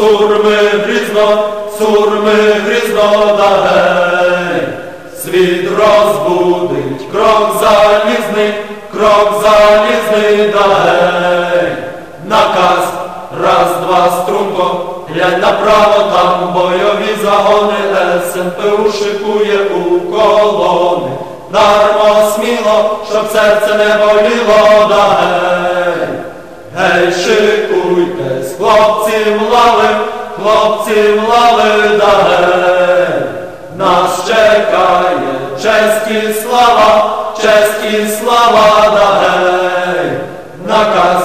сурми грізно, сурми грізно да гей. Світ розбудить, крок залізний, крок залізний да гей. Наказ, раз, два, струнко, глянь направо, там бойові загони, СНПУ шикує у колони. Дармо сміло, щоб серце не боліло, да гей. Гей, шикуйтесь, хлопці в лави, хлопці в лави, да гей. Нас чекає честь і слава, честь і слава, да гей. Наказ,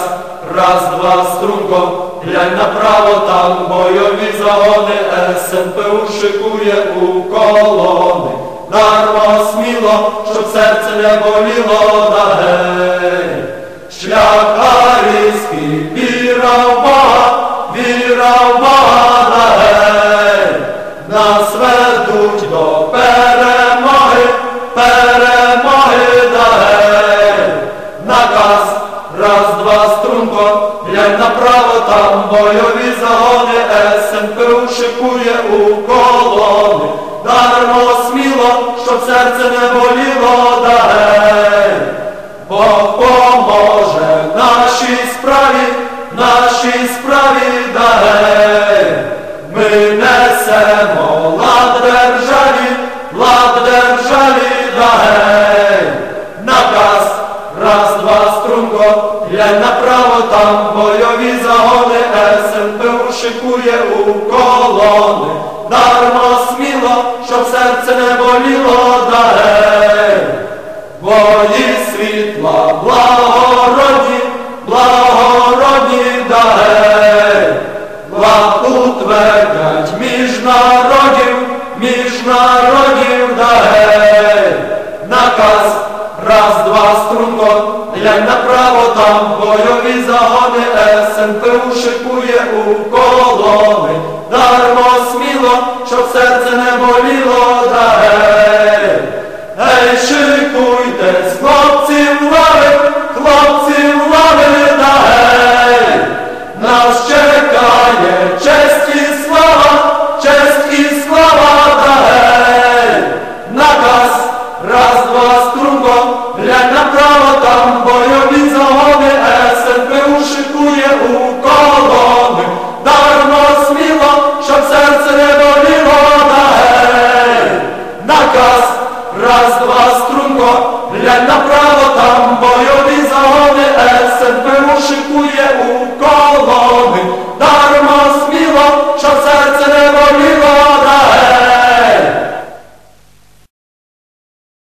раз, два, струнко, глянь направо, там бойові загони, СНПУ шикує у колони. Дармо сміло, щоб серце не боліло, да гей. Шлях арійський, там бойові загони, СНПУ шикує у колони. Дармо сміло, щоб серце не боліло, дає. Бог поможе нашій справі, нашій справі, дає. Ми несемо лад шикує у колони. дарма сміло, щоб серце не боліло, дарем. Бої світла, благородні, благородні, дарем, гей. Лад утвердять між народів, Глянь направо там бойові загони СНП ушикує у колони. Дармо сміло, щоб серце не боліло, да гей, гей, шикуйтесь, хлопці в лави, хлопці в лави, да гей, нас чекає честь і слава, честь і слава, да гей, наказ, раз, два, струнко, глянь направо там. наказ, раз, два, струнко, глянь направо там, бойові загони, СНПУ шикує.